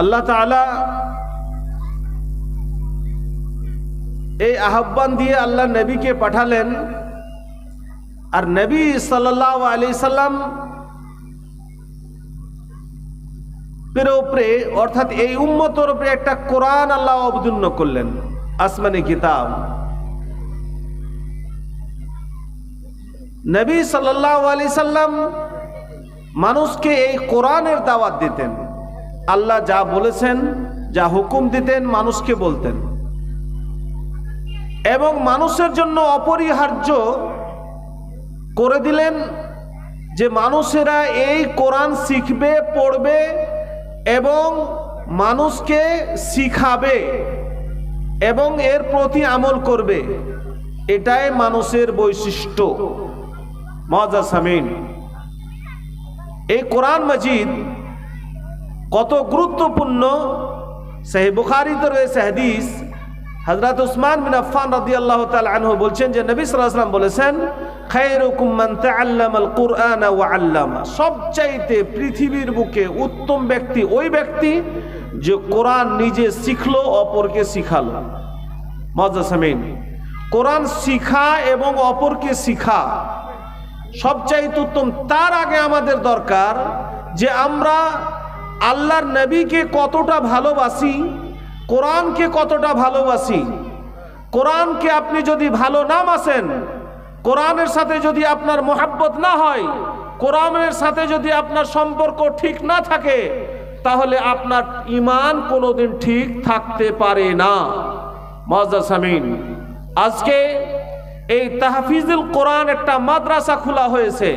আল্লাহ তাআলা এই আহ্বান দিয়ে আল্লাহ নবীকে পাঠালেন। আর নবী সাল্লাহ আলি সাল্লাম উপরে, অর্থাৎ এই উম্মতর উপরে একটা কোরআন আল্লাহ অবতীর্ণ করলেন, আসমানি কিতাব। নবী সাল্লাহ আলি সাল্লাম মানুষকে এই কোরআনের দাওয়াত দিতেন। আল্লাহ যা বলেছেন, যা হুকুম দিতেন, মানুষকে বলতেন। এবং মানুষের জন্য অপরিহার্য করে দিলেন যে মানুষেরা এই কোরআন শিখবে, পড়বে এবং মানুষকে শিখাবে এবং এর প্রতি আমল করবে। এটাই মানুষের বৈশিষ্ট্য। মজা সামিন এই কোরআন মজিদ কত গুরুত্বপূর্ণ, সেই বুখারিতে রয়েছে হাদিস হজরত উসমান বিন আফফান রাদিয়াল্লাহু আল্লাহ আনহু বলছেন যে নবী ওয়াসাল্লাম বলেছেন সবচাইতে পৃথিবীর বুকে উত্তম ব্যক্তি ওই ব্যক্তি যে কোরআন নিজে শিখলো, অপরকে শিখালো। মজা সামিন, কোরআন শিখা এবং অপরকে শিখা সবচাইতে উত্তম, তার আগে আমাদের দরকার যে আমরা আল্লাহর নবীকে কতটা ভালোবাসি? কোরআনকে কতটা ভালোবাসি? কোরআনকে আপনি যদি ভালো না বাসেন কোরআনের সাথে যদি আপনার মোহাব্বত না হয়, কোরআনের সাথে যদি আপনার সম্পর্ক ঠিক না থাকে, তাহলে আপনার ইমান কোনোদিন ঠিক থাকতে পারে না। মজা সামিন, আজকে এই তাহফিজুল কোরআন একটা মাদ্রাসা খোলা হয়েছে।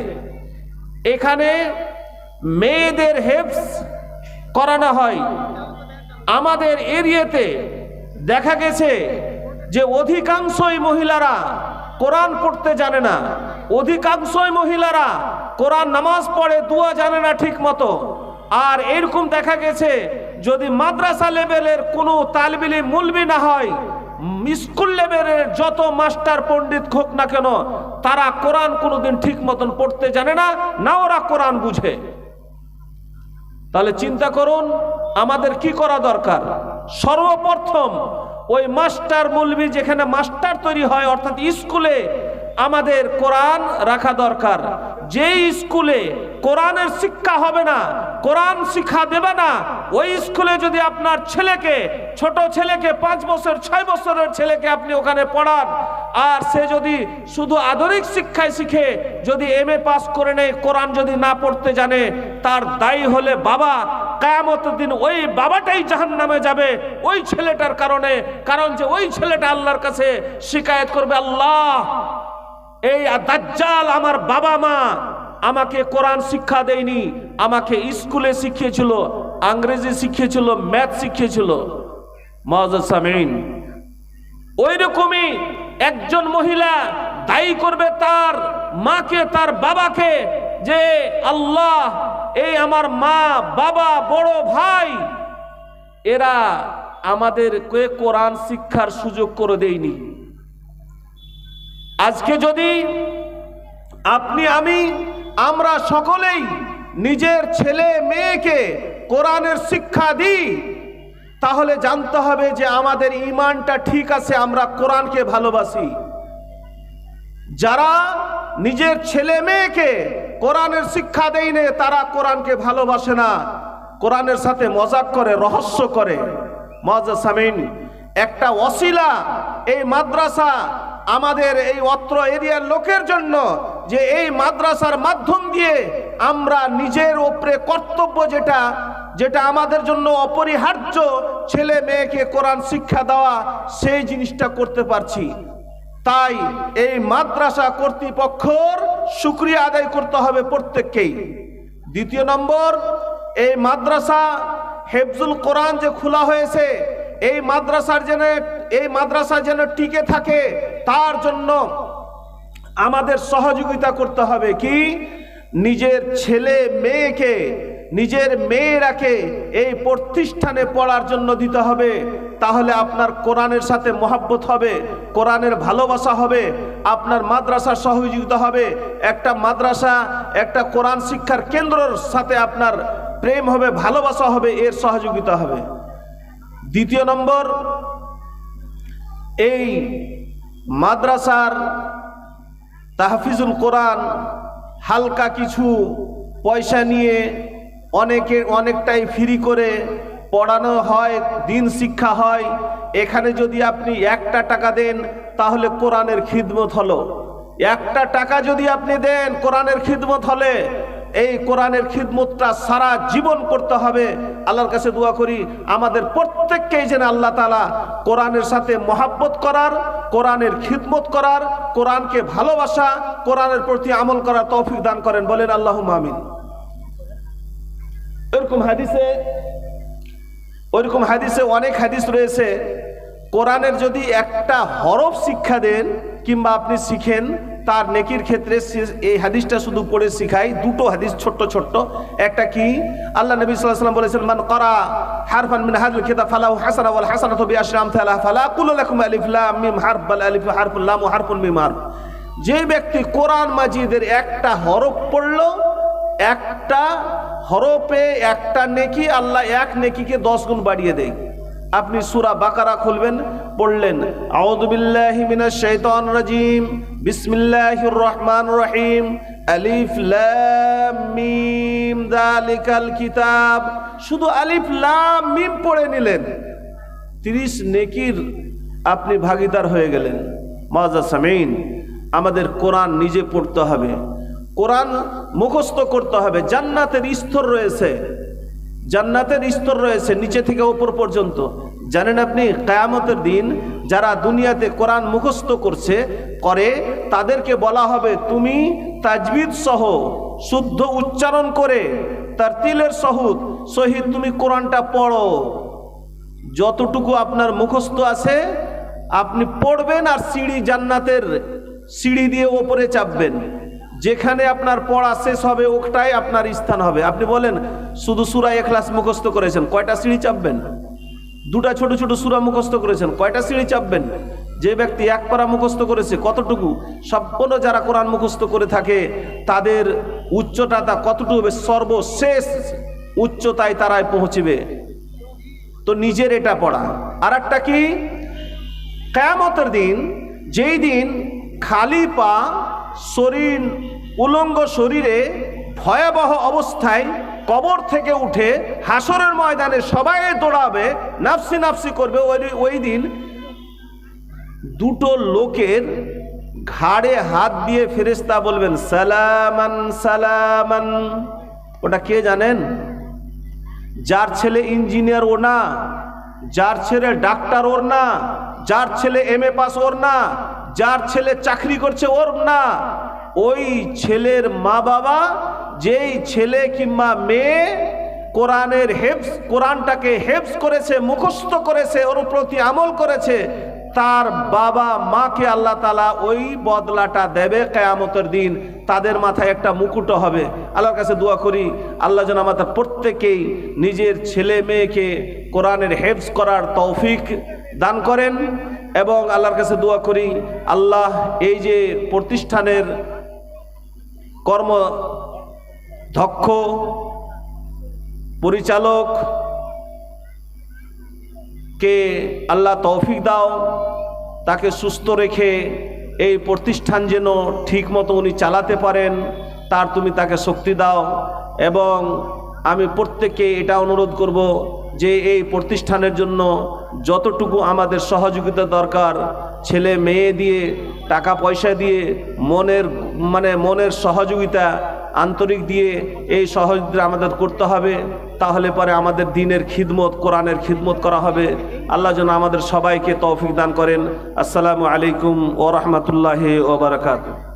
এখানে মেয়েদের হেফস করানো হয়। আমাদের এরিয়াতে দেখা গেছে যে অধিকাংশই মহিলারা কোরআন পড়তে জানে না। অধিকাংশই মহিলারা কোরআন নামাজ পড়ে, দুয়া জানে না ঠিক মতো। আর এরকম দেখা গেছে যদি মাদ্রাসা লেভেলের কোনো তালবিলি মুলবি না হয়, স্কুল লেভেলের যত মাস্টার পণ্ডিত হোক না কেন, তারা কোরআন কোনোদিন ঠিক মতন পড়তে জানে না না ওরা কোরআন বুঝে। তাহলে চিন্তা করুন, আমাদের কি করা দরকার? সর্বপ্রথম ওই মাস্টার মুলবি যেখানে মাস্টার তৈরি হয়, অর্থাৎ স্কুলে আমাদের কোরআন রাখা দরকার। যে স্কুলে কোরআনের শিক্ষা হবে না, কোরআন শিক্ষা দেবে না, ওই স্কুলে যদি আপনার ছেলেকে, ছোট ছেলেকে, পাঁচ বছর, ছয় বছরের ছেলেকে আপনি ওখানে পড়ান, আর সে যদি শুধু আধুনিক শিক্ষায় শিখে, যদি এম এ পাস করে নেয়, কোরআন যদি না পড়তে জানে, তার দায়ী হলে বাবা, কায়ামত দিন ওই বাবাটাই জাহান নামে যাবে, ওই ছেলেটার কারণে, কারণ যে ওই ছেলেটা আল্লাহর কাছে শিকায়ত করবে, আল্লাহ এই দাজ্জাল আমার বাবা মা আমাকে কোরআন শিক্ষা দেয়নি, আমাকে স্কুলে শিখিয়েছিল আংরেজি শিখিয়েছিল, ম্যাথ শিখিয়েছিল। মজামিন ওই রকমই একজন মহিলা দায়ী করবে তার মাকে, তার বাবাকে যে, আল্লাহ, এই আমার মা, বাবা, বড় ভাই, এরা আমাদের কোরআন শিক্ষার সুযোগ করে দেয়নি। আজকে যদি আপনি, আমি, আমরা সকলেই নিজের ছেলে, মেয়েকে কোরআনের শিক্ষা দিই, তাহলে জানতে হবে যে আমাদের ইমানটা ঠিক আছে, আমরা কোরআনকে ভালোবাসি। যারা নিজের ছেলে, মেয়েকে কোরআনের শিক্ষা দেয় নে, তারা কোরআনকে ভালোবাসে না। কোরআনের সাথে মজাক করে, রহস্য করে। মজা সামিন, একটা অশিলা এই মাদ্রাসা আমাদের এই অত্র এরিয়ার লোকের জন্য যে এই মাদ্রাসার মাধ্যম দিয়ে আমরা নিজের ওপরে কর্তব্য যেটা যেটা আমাদের জন্য অপরিহার্য, ছেলে মেয়েকে কোরআন শিক্ষা দেওয়া, সেই জিনিসটা করতে পারছি। তাই এই মাদ্রাসা কর্তৃপক্ষর সুক্রিয়া আদায় করতে হবে প্রত্যেককেই। দ্বিতীয় নম্বর, এই মাদ্রাসা হেফজুল কোরআন যে খোলা হয়েছে, এই মাদ্রাসার যেন এই মাদ্রাসা যেন টিকে থাকে, তার জন্য আমাদের সহযোগিতা করতে হবে কি? নিজের ছেলে মেয়েকে, নিজের মেয়েরাকে এই প্রতিষ্ঠানে পড়ার জন্য দিতে হবে। তাহলে আপনার কোরআনের সাথে মহাব্বত হবে, কোরআনের ভালোবাসা হবে, আপনার মাদ্রাসার সহযোগিতা হবে। একটা মাদ্রাসা, একটা কোরআন শিক্ষার কেন্দ্রর সাথে আপনার প্রেম হবে, ভালোবাসা হবে, এর সহযোগিতা হবে। দ্বিতীয় নম্বর এই মাদ্রাসার তাহফিজুল কোরআন হালকা কিছু পয়সা নিয়ে অনেকে অনেকটাই ফ্রি করে পড়ানো হয়, দিন শিক্ষা হয়। এখানে যদি আপনি একটা টাকা দেন, তাহলে কোরআনের খিদমত হলো। একটা টাকা যদি আপনি দেন, কোরআনের খিদমত হলে। এই কোরআনের খিদমতটা সারা জীবন করতে হবে। আল্লাহর কাছে দোয়া করি, আমাদের প্রত্যেককেই যেন আল্লাহ তালা কোরআনের সাথে মহাব্বত করার, কোরআনের খিদমত করার, কোরআনকে ভালোবাসা, কোরআনের প্রতি আমল করার তৌফিক দান করেন। বলেন আল্লাহ আমিন। এরকম হাদিসে, ওইরকম হাদিসে অনেক হাদিস রয়েছে। কোরআনের যদি একটা হরফ শিক্ষা দেন কিংবা আপনি শিখেন, তার নেকির ক্ষেত্রে এই হাদিসটা শুধু পড়ে শিখাই, দুটো হাদিস ছোট্ট ছোট্ট। একটা কি? আল্লাহ নবী আলাইহি বলেছেন, মান করা হারফান মিন হাদিল কিতাব ফালাহু হাসানা ওয়াল হাসানাতু বিআশরি আমসালিহা ফালা কুল্লু লাকুম আলিফ লাম মিম হারফ আলিফ হারফুল লাম হারফুল মিম যে ব্যক্তি কোরআন মাজিদের একটা হরফ পড়ল, একটা হরফে একটা নেকি, আল্লাহ এক নেকিকে দশ গুণ বাড়িয়ে দেয়। আপনি সুরা বাকারা খুলবেন, পড়লেন রাজিম, বিসমিল্লাহির রহমানির রহিম, আলিফ লাম মিম, যালিকাল কিতাব। শুধু আলিফ লাম মিম পড়ে নিলেন। তিরিশ নেকির আপনি ভাগিদার হয়ে গেলেন। মাজা সামিন, আমাদের কোরআন নিজে পড়তে হবে। কোরআন মুখস্থ করতে হবে। জান্নাতের স্তর রয়েছে। জান্নাতের স্তর রয়েছে নিচে থেকে ওপর পর্যন্ত। জানেন আপনি, কায়ামতের দিন যারা দুনিয়াতে কোরআন মুখস্থ করছে, করে, তাদেরকে বলা হবে, তুমি তাজবিদ সহ শুদ্ধ উচ্চারণ করে, তার তিলের সহুদ সহিত তুমি কোরআনটা পড়ো। যতটুকু আপনার মুখস্থ আছে, আপনি পড়বেন আর সিঁড়ি জান্নাতের সিঁড়ি দিয়ে ওপরে চাপবেন। যেখানে আপনার পড়া শেষ হবে ওটাই আপনার স্থান হবে। আপনি বলেন, শুধু সুরা এখলাস মুখস্থ করেছেন, কয়টা সিঁড়ি চাপবেন? দুটা ছোট ছোট সুরা মুখস্থ করেছেন, কয়টা সিঁড়ি চাপবেন? যে ব্যক্তি এক পারা মুখস্থ করেছে, কতটুকু? সম্পূর্ণ যারা কোরআন মুখস্থ করে থাকে, তাদের উচ্চতা তা কতটুকু হবে? সর্বশেষ উচ্চতায় তারাই পৌঁছবে। তো নিজের এটা পড়া। আর একটা কি? কেয়ামতের দিন, যেই দিন খালি পা শরীর, উলঙ্গ শরীরে ভয়াবহ অবস্থায় কবর থেকে উঠে হাসরের ময়দানে সবাই দৌড়াবে, নাফসি নাফসি করবে। ওই ওই দিন দুটো লোকের ঘাড়ে হাত দিয়ে ফেরেস্তা বলবেন, সালামান সালামান। ওটা কে জানেন? যার ছেলে ইঞ্জিনিয়ার ও না, যার ছেলে ডাক্তার ওর না যার ছেলে এম এ পাস ওর না, যার ছেলে চাকরি করছে ওর না, ওই ছেলের মা বাবা, যেই ছেলে কিংবা মেয়ে কোরআনের হেফস কোরআনটাকে হেফস করেছে, মুখস্থ করেছে, ওর প্রতি আমল করেছে, তার বাবা মাকে আল্লাহ তালা ওই বদলাটা দেবে কেয়ামতের দিন। তাদের মাথায় একটা মুকুট হবে। আল্লাহর কাছে দোয়া করি, আল্লাহ যেন আমাদের প্রত্যেকেই নিজের ছেলে মেয়েকে কোরআনের হেফজ করার তৌফিক দান করেন এবং আল্লাহর কাছে দোয়া করি, আল্লাহ এই যে প্রতিষ্ঠানের কর্ম দক্ষ, পরিচালক কে আল্লাহ তৌফিক দাও, তাকে সুস্থ রেখে এই প্রতিষ্ঠান যেন ঠিক মতো উনি চালাতে পারেন, তার তুমি তাকে শক্তি দাও এবং আমি প্রত্যেককে এটা অনুরোধ করব যে এই প্রতিষ্ঠানের জন্য যতটুকু আমাদের সহযোগিতা দরকার, ছেলে মেয়ে দিয়ে, টাকা পয়সা দিয়ে, মনের মানে মনের সহযোগিতা আন্তরিক দিয়ে এই সহযোগিতা আমাদের করতে হবে, তাহলে পরে আমাদের দিনের খিদমত, কোরআনের খিদমত করা হবে। আল্লাহ যেন আমাদের সবাইকে তৌফিক দান করেন। আসসালামু আলাইকুম ও রহমতুল্লাহ ও বারাকাতু